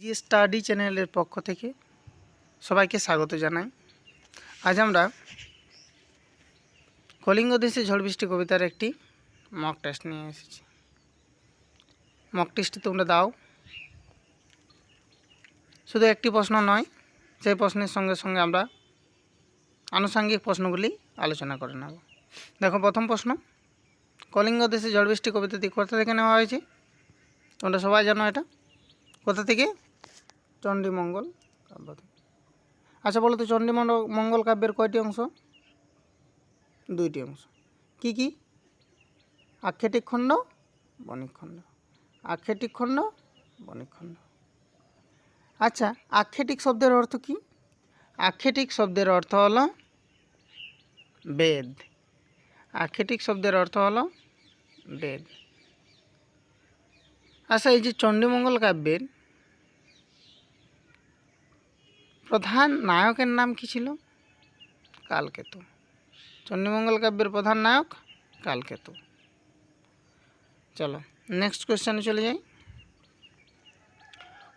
জি study চ্যানেলের পক্ষ থেকে সবাইকে স্বাগত জানাই। আজ আমরা কলিঙ্গ দেশে ঝড় বৃষ্টি কবিতার একটি মক টেস্ট নিয়ে এসেছি। মক টেস্টটি তোমরা দাও। শুধু একটি প্রশ্ন নয়, সেই প্রশ্নের সঙ্গে সঙ্গে আমরা আনুষঙ্গিক প্রশ্নগুলি আলোচনা করে নেব। দেখো, প্রথম প্রশ্ন, কলিঙ্গ দেশে ঝড় বৃষ্টি কবিতাটি কোথা থেকে নেওয়া হয়েছে? তোমরা সবাই জানো এটা? কোথা থেকে? চণ্ডীমঙ্গল। কাব্য আচ্ছা বলো তো, চণ্ডীমঙ্গল মঙ্গল কাব্যের কয়টি অংশ? দুইটি অংশ। কি কি? আক্ষেটিক খণ্ড, বণিক খণ্ড। আক্ষেটিক খণ্ড, বণিক খণ্ড। আচ্ছা আক্ষেটিক শব্দের অর্থ কি? আক্ষেটিক শব্দের অর্থ হল বেদ। আক্ষেটিক শব্দের অর্থ হলো বেদ। আচ্ছা এই যে চণ্ডীমঙ্গল কাব্যের প্রধান নায়কের নাম কি ছিল? কালকেতু। চণ্ডীমঙ্গল কাব্যের প্রধান নায়ক কালকেতু। চলো নেক্সট কোয়েশ্চেনে চলে যাই।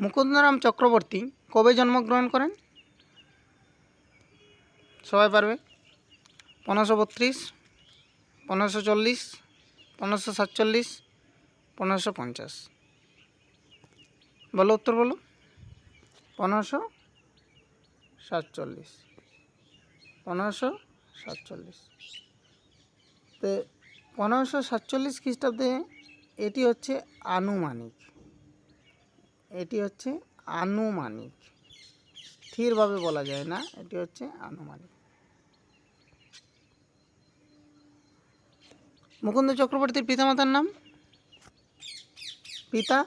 মুকুন্দরাম চক্রবর্তী কবে জন্মগ্রহণ করেন? সবাই পারবে? পনেরোশো বত্রিশ, পনেরোশো চল্লিশ, পনেরোশো সাতচল্লিশ, পনেরোশো পঞ্চাশ। বলো উত্তর বলো। পনেরোশো সাতচল্লিশ। পনেরোশো সাতচল্লিশ। তো পনেরোশো সাতচল্লিশ খ্রিস্টাব্দে এটি হচ্ছে আনুমানিক। এটি হচ্ছে আনুমানিক। স্থিরভাবে বলা যায় না, এটি হচ্ছে আনুমানিক। মুকুন্দ চক্রবর্তীর পিতামাতার নাম? পিতা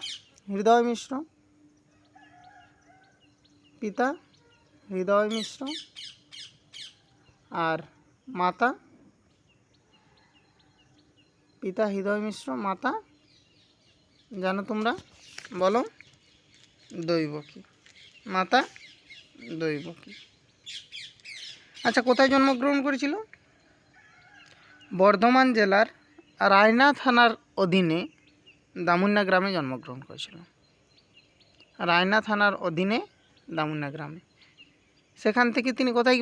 হৃদয় মিশ্র। পিতা হৃদয় মিশ্র আর মাতা, পিতা হৃদয় মিশ্র, মাতা, জানো তোমরা? বলো, দৈবকী। মাতা, দৈবকী। আচ্ছা কোথায় জন্মগ্রহণ করেছিল? বর্ধমান জেলার রায়না থানার অধীনে দামুন্না গ্রামে জন্মগ্রহণ করেছিল। রায়না থানার অধীনে দামুন্না গ্রামে। সেখান থেকে তিনি কোথায়,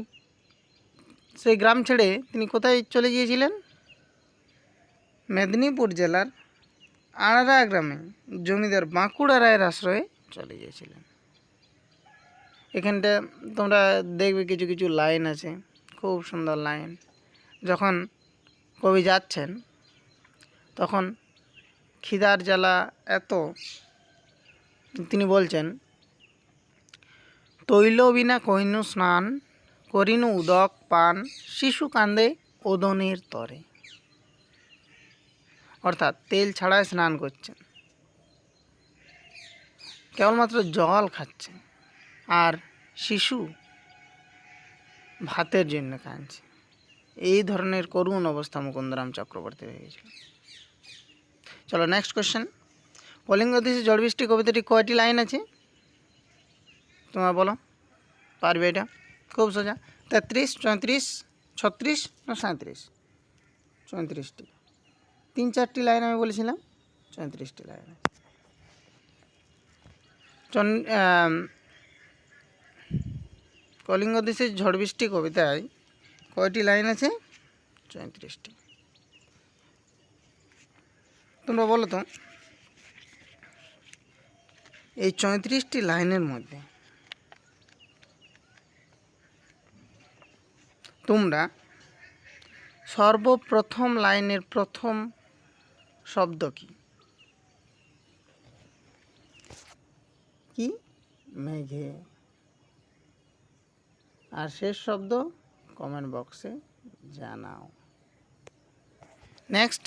সেই গ্রাম ছেড়ে তিনি কোথায় চলে গিয়েছিলেন? মেদিনীপুর জেলার আড়ারা গ্রামে জমিদার বাঁকুড়া রায়ের আশ্রয়ে চলে গিয়েছিলেন। এখানটা তোমরা দেখবে কিছু কিছু লাইন আছে, খুব সুন্দর লাইন। যখন কবি যাচ্ছেন, তখন খিদার জ্বালা এত, তিনি বলছেন তৈল বিনা কহিনু স্নান, করিনু উদক পান, শিশু কান্দে ওদনের তরে। অর্থাৎ তেল ছাড়াই স্নান করছেন। কেবলমাত্র জল খাচ্ছে আর শিশু ভাতের জন্য কাঁদছে। এই ধরনের করুণ অবস্থা মুকুন্দরাম চক্রবর্তী হয়ে গেছিল। চলো নেক্সট কোশ্চেন কলিঙ্গ দেশে জল বৃষ্টি কবিতাটি কয়টি লাইন আছে? তোমরা বলো, পারবে এটা? খুব সোজা। তেত্রিশ, চৌত্রিশ, ছত্রিশ না সাঁত্রিশ চৌত্রিশটি। তিন চারটি লাইন আমি বলেছিলাম, চৌত্রিশটি লাইন। কলিঙ্গ দেশের ঝড় বৃষ্টি কবিতায় কয়টি লাইন আছে? চৌত্রিশটি। তোমরা বলো তো, এই চৌত্রিশটি লাইনের মধ্যে তোমরা সর্বপ্রথম লাইনের প্রথম শব্দ কি? কি? মেঘে। আর শেষ শব্দ? কমেন্ট বক্সে জানাও। নেক্সট।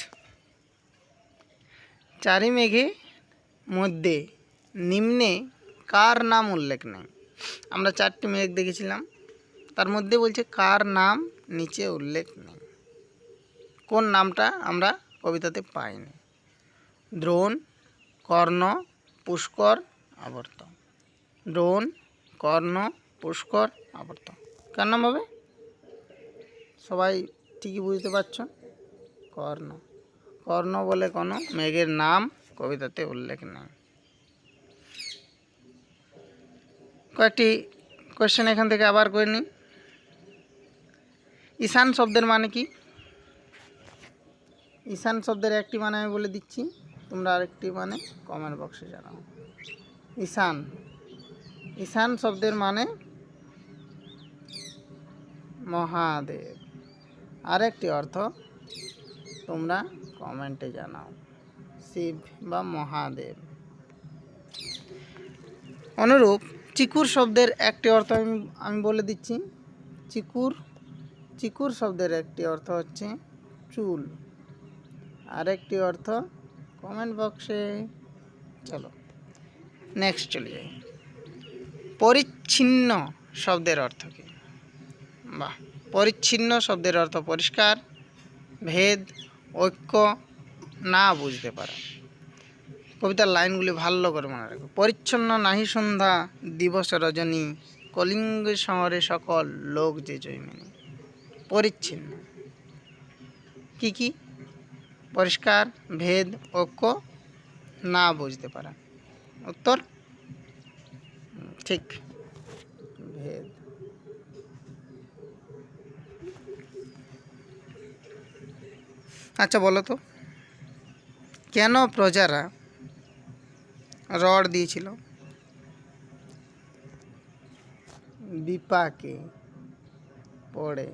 চারি মেঘে মধ্যে নিম্নে কার নাম উল্লেখ নেই? আমরা চারটি মেঘ দেখেছিলাম। তার মধ্যে বলছে, কার নাম? নিচে উল্লেখ নেই। কোন নামটা আমরা কবিতাতে পাইনি? দ্রোণ, কর্ণ, পুষ্কর আবর্ত দ্রোণ, কর্ণ, পুষ্কর আবর্ত কার নাম হবে? সবাই ঠিকই বুঝতে পারছ। কর্ণ। কর্ণ বলে কোনো, মেঘের নাম কবিতাতে উল্লেখ নেই। কয়েকটি কোয়েশ্চেন এখান থেকে আবার করে নিই। ঈশান শব্দের মানে কি? ঈশান শব্দের একটি মানে আমি বলে দিচ্ছি। তোমরা আরেকটি মানে কমেন্ট বক্সে জানাও। ঈশান। ঈশান শব্দের মানে মহাদেব। আরেকটি অর্থ তোমরা কমেন্টে জানাও। শিব বা মহাদেব। অনুরূপ চিকুর শব্দের একটি অর্থ আমি আমি বলে দিচ্ছি। চিকুর চিকুর শব্দের একটি অর্থ হচ্ছে চুল। আরেকটি অর্থ কমেন্ট বক্সে চলো নেক্সট চলে যাই। পরিচ্ছিন্ন শব্দের অর্থ কি? বাহ, পরিচ্ছিন্ন শব্দের অর্থ পরিষ্কার, ভেদ, ঐক্য, না বুঝতে পারা। কবিতার লাইনগুলি ভালো করে মনে রাখবে পরিচ্ছন্ন নাহি সন্ধ্যা, দিবস রজনী, কলিঙ্গ শহরে সকল লোক যে জৈমিনী পরিচ্ছিন্ন। কি কি? পরিষ্কার, ভেদ, ঐক্য? না বুঝতে পারা। উত্তর? ঠিক। ভেদ। আচ্ছা বলো তো। কেন প্রজারা রড দিয়েছিল? বিপাকে পড়ে।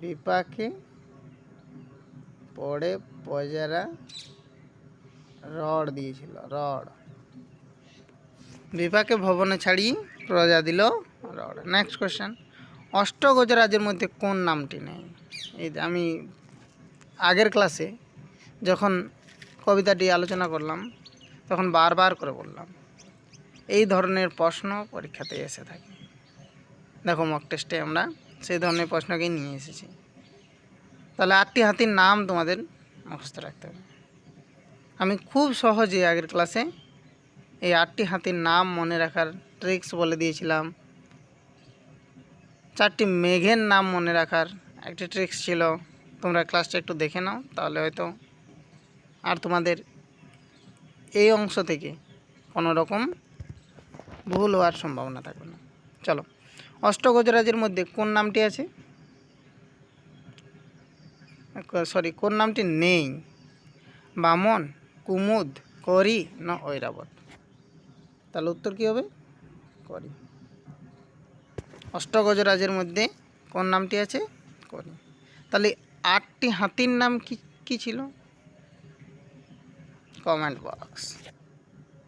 বিপাকে পড়ে প্রজারা রড দিয়েছিল, রড। বিপাকে ভবনে ছাড়িয়ে প্রজা দিল রড। নেক্সট কোয়েশ্চেন অষ্টগজরাজের মধ্যে কোন নামটি নেই? এই আমি আগের ক্লাসে যখন কবিতাটি আলোচনা করলাম, তখন বারবার করে বললাম, এই ধরনের প্রশ্ন পরীক্ষাতে এসে থাকে। দেখো মক টেস্টে আমরা সেই ধরনের প্রশ্নকেই নিয়ে এসেছি। তাহলে আটটি হাতির নাম তোমাদের মুখস্থ রাখতে হবে। আমি খুব সহজে আগের ক্লাসে এই আটটি হাতির নাম মনে রাখার ট্রিক্স বলে দিয়েছিলাম। চারটি মেঘের নাম মনে রাখার একটি ট্রিক্স ছিল। তোমরা ক্লাসটা একটু দেখে নাও, তাহলে হয়তো আর তোমাদের এই অংশ থেকে কোনো রকম ভুল হওয়ার সম্ভাবনা থাকবে না। চলো। অষ্টগজরাজের মধ্যে কোন নামটি আছে? সরি, কোন নামটি নেই? বামন, কুমুদ, করি না ঐরাবত? তাহলে উত্তর কী হবে? করি। অষ্টগজরাজের মধ্যে কোন নামটি আছে? করি। তাহলে আটটি হাতির নাম কি কি ছিল? Comment box.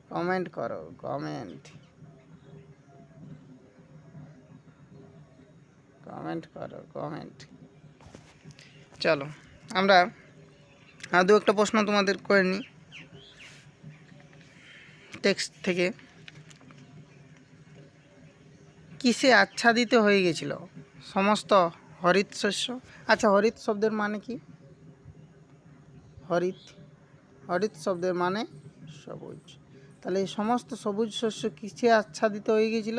কমেন্ট করো, কমেন্ট। কমেন্ট করো কমেন্ট চলো, আমরা আর দু একটা প্রশ্ন তোমাদের করে নিই। টেক্সট থেকে। কিসে আচ্ছাদিত হয়ে গেছিল? সমস্ত হরিত শস্য? আচ্ছা হরিত শব্দের মানে কি? হরিত হরিত শব্দের মানে সবুজ। তাহলে এই সমস্ত সবুজ শস্য কিসে আচ্ছাদিত হয়ে গেছিল?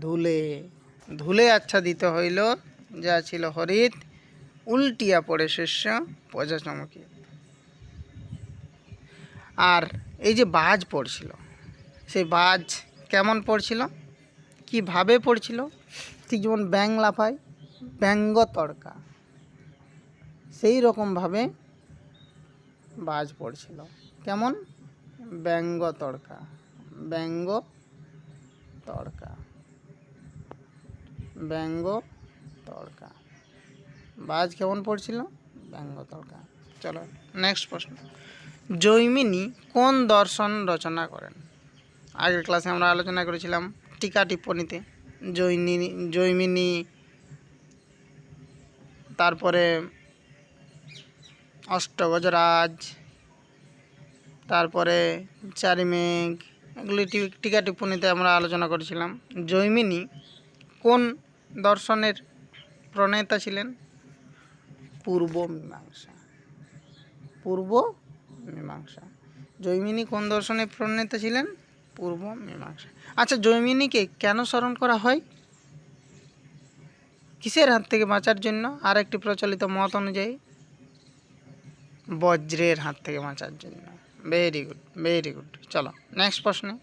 ধুলে ধুলে আচ্ছাদিত হইল, যা ছিল হরিত, উল্টিয়া পড়ে শস্য পজা চমকে আর এই যে বাজ পড়ছিল, সেই বাজ কেমন পড়ছিল? কীভাবে পড়ছিল? ঠিক যেমন ব্যাং লাফায় ব্যঙ্গ তড়কা সেই রকমভাবে বাজ পড়ছিল। কেমন? ব্যঙ্গ তড়কা ব্যঙ্গ তড়কা ব্যঙ্গ তড়কা। বাজ কেমন পড়ছিল? ব্যঙ্গ তড়কা। চলো নেক্সট প্রশ্ন। জৈমিনী কোন দর্শন রচনা করেন? আগের ক্লাসে আমরা আলোচনা করেছিলাম টিকা টিপ্পণীতে জৈনী, জৈমিনী, তারপরে অষ্টগজরাজ, তারপরে চারিমেঘ, এগুলি টিকা টিপ্পণীতে আমরা আলোচনা করেছিলাম। জৈমিনী কোন দর্শনের প্রণেতা ছিলেন। পূর্ব মীমাংসা। পূর্ব মীমাংসা। জৈমিনী কোন দর্শনের প্রণেতা ছিলেন? পূর্ব মীমাংসা। আচ্ছা জৈমিনীকে কেন স্মরণ করা হয়? কিসের হাত থেকে বাঁচার জন্য? আর একটি প্রচলিত মত অনুযায়ী। বজ্রের হাত থেকে বাঁচার জন্য। ভেরি গুড ভেরি গুড চলো নেক্সট প্রশ্নে।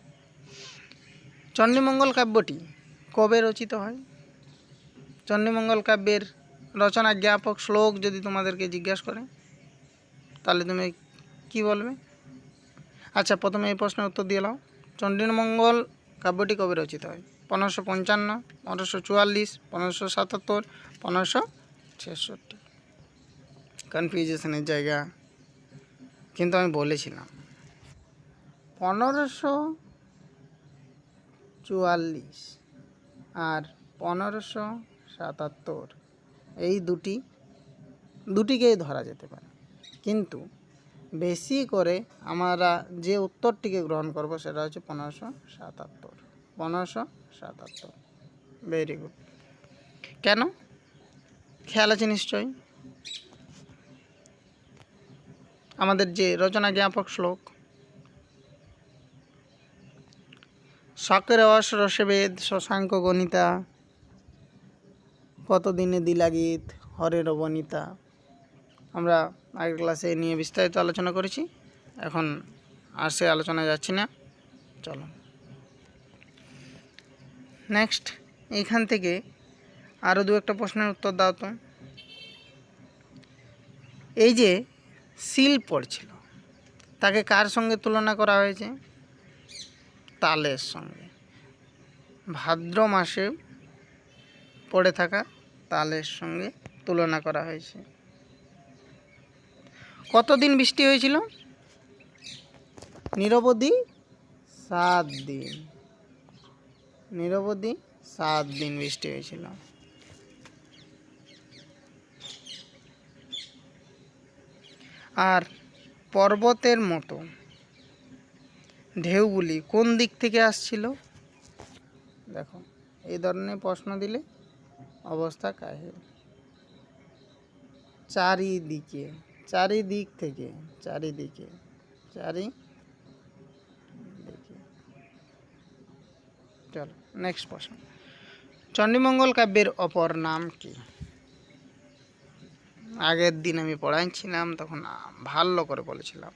চণ্ডীমঙ্গল কাব্যটি কবে রচিত হয়? চণ্ডীমঙ্গল কাব্যের রচনা জ্ঞাপক শ্লোক যদি তোমাদেরকে জিজ্ঞাসা করে, তাহলে তুমি কি বলবে? আচ্ছা প্রথমে এই প্রশ্নের উত্তর দিয়ে নাও। চণ্ডীমঙ্গল কাব্যটি কবে রচিত হয়? পনেরোশো পঞ্চান্ন, পনেরোশো চুয়াল্লিশ, পনেরোশো সাতাত্তর, পনেরোশো ছেষট্টি। কনফিউজেশনের জায়গা। কিন্তু আমি বলেছিলাম। পনেরোশো চুয়াল্লিশ আর পনেরোশো সাতাত্তর। এই দুটি, দুটিকেই ধরা যেতে পারে। কিন্তু বেশি করে আমরা যে উত্তরটিকে গ্রহণ করব সেটা হচ্ছে পনেরোশো সাতাত্তর। পনেরোশো সাতাত্তর। ভেরি গুড কেন? খেয়াল আছে নিশ্চয়ই? আমাদের যে রচনা জ্ঞাপক শ্লোক, শকের রস রসেবেদ শশাঙ্ক গণিতা কতদিনে দিলা গীত, হরের বনিতা? আমরা আগের ক্লাসে নিয়ে বিস্তারিত আলোচনা করেছি, এখন আর সে আলোচনা যাচ্ছি না, চলো। নেক্সট এইখান থেকে আরও দু একটা প্রশ্নের উত্তর দাও তো। এই যে শিল পড়ছিল, তাকে কার সঙ্গে তুলনা করা হয়েছে? তালের সঙ্গে। ভাদ্র মাসে পড়ে থাকা তালের সঙ্গে তুলনা করা হয়েছে। কতদিন বৃষ্টি হয়েছিল? নিরবধি সাত দিন। নিরবধি সাত দিন বৃষ্টি হয়েছিল। আর পর্বতের মতো ঢেউগুলি কোন দিক থেকে আসছিল? দেখো, এই ধরনের প্রশ্ন দিলে অবস্থা কাহিল। চারিদিকে, চারিদিক থেকে, চারিদিকে, চারি চলো নেক্সট প্রশ্ন। চণ্ডীমঙ্গল কাব্যের অপর নাম কি? আগের দিন আমি পড়াইছিলাম, তখন ভালো করে বলেছিলাম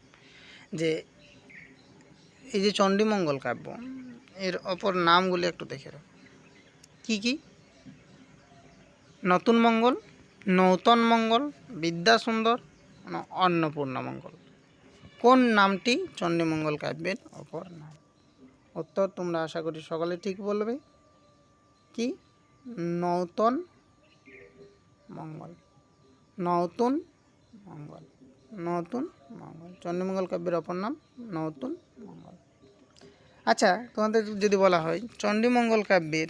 যে, এই যে চণ্ডীমঙ্গল কাব্য, এর অপর নামগুলি একটু দেখে রাখো। কী কী? নতুন মঙ্গল, নৌতন মঙ্গল, বিদ্যাসুন্দর অন্নপূর্ণা মঙ্গল। কোন নামটি চণ্ডীমঙ্গল কাব্যের অপর নাম? উত্তর তোমরা আশা করি সকলে ঠিক বলবে। কি? নৌতন মঙ্গল। নতুন মঙ্গল। নতুন মঙ্গল। চণ্ডীমঙ্গল কাব্যের অপর নাম নতুন মঙ্গল। আচ্ছা তোমাদের যদি বলা হয়, চণ্ডীমঙ্গল কাব্যের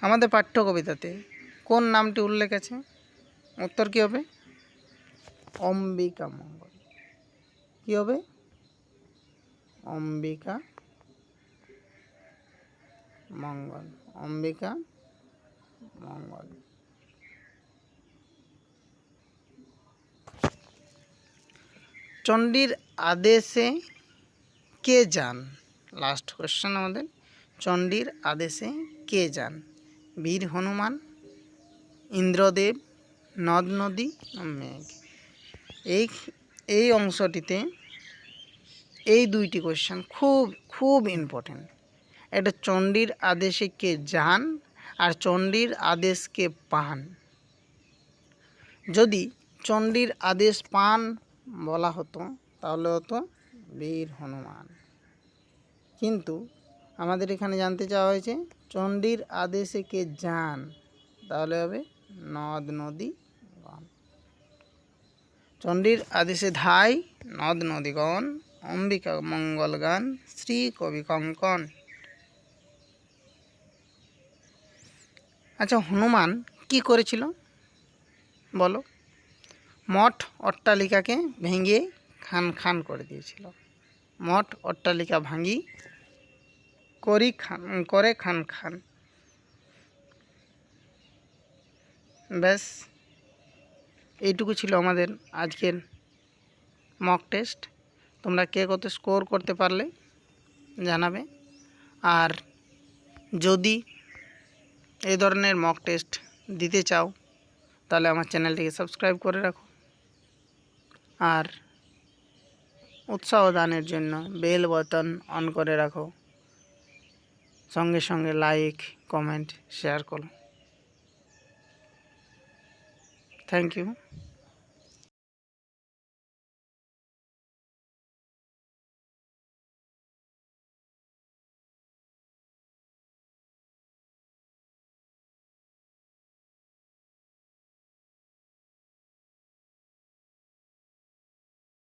আমাদের পাঠ্য কবিতাতে কোন নামটি উল্লেখ আছে? উত্তর কী হবে? অম্বিকা মঙ্গল। কী হবে? অম্বিকা মঙ্গল। অম্বিকা মঙ্গল। চণ্ডীর আদেশে কে যান? লাস্ট কোশ্চেন আমাদের। চণ্ডীর আদেশে কে যান? বীর হনুমান, ইন্দ্রদেব, নদ নদী মেঘ এই এই অংশটিতে এই দুইটি কোশ্চেন খুব খুব ইম্পর্টেন্ট এটা চণ্ডীর আদেশে কে যান আর চণ্ডীর আদেশকে পান। যদি চণ্ডীর আদেশ পান বলা হতো, তাহলে হতো বীর হনুমান। কিন্তু আমাদের এখানে জানতে চাওয়া হয়েছে, চণ্ডীর আদেশে কে যান? তাহলে হবে নদ নদী গণ। চণ্ডীর আদেশে ধাই, নদ নদীগণ অম্বিকা মঙ্গল গান, শ্রী কবি কঙ্কন। আচ্ছা হনুমান কি করেছিল? বলো। মঠ অট্টালিকাকে ভেঙে খান খান করে দিয়েছিল। মঠ অট্টালিকা ভাঙি করি খান, করে খান খান। ব্যাস, এইটুকু ছিল আমাদের আজকের মক টেস্ট তোমরা কে কত স্কোর করতে পারলে জানাবে। আর যদি এই ধরনের মক টেস্ট দিতে চাও, তাহলে আমার চ্যানেলটিকে সাবস্ক্রাইব করে রাখো। আর উৎসাহ দানের জন্য বেল বাটন অন করে রাখো। সঙ্গে সঙ্গে লাইক কমেন্ট শেয়ার করুন। Thank you